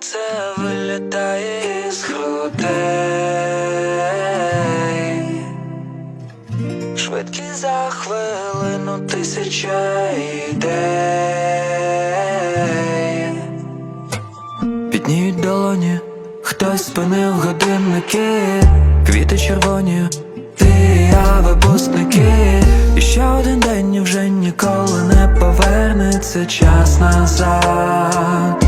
серце вилітає з грудей, швидкість за хвилину тисяча ідей. Підніють долоні, хтось спинив годинники, квіти червоні, ти я випускники. І ще один день вже ніколи не повернеться час назад.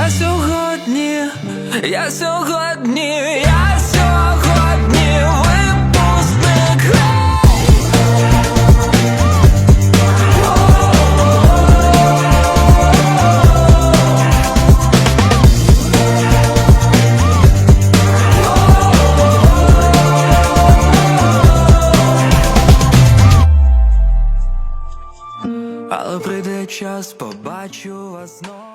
Я сьогодні, я сьогодні, я сьогодні випускник. Але прийде час, побачу вас знову.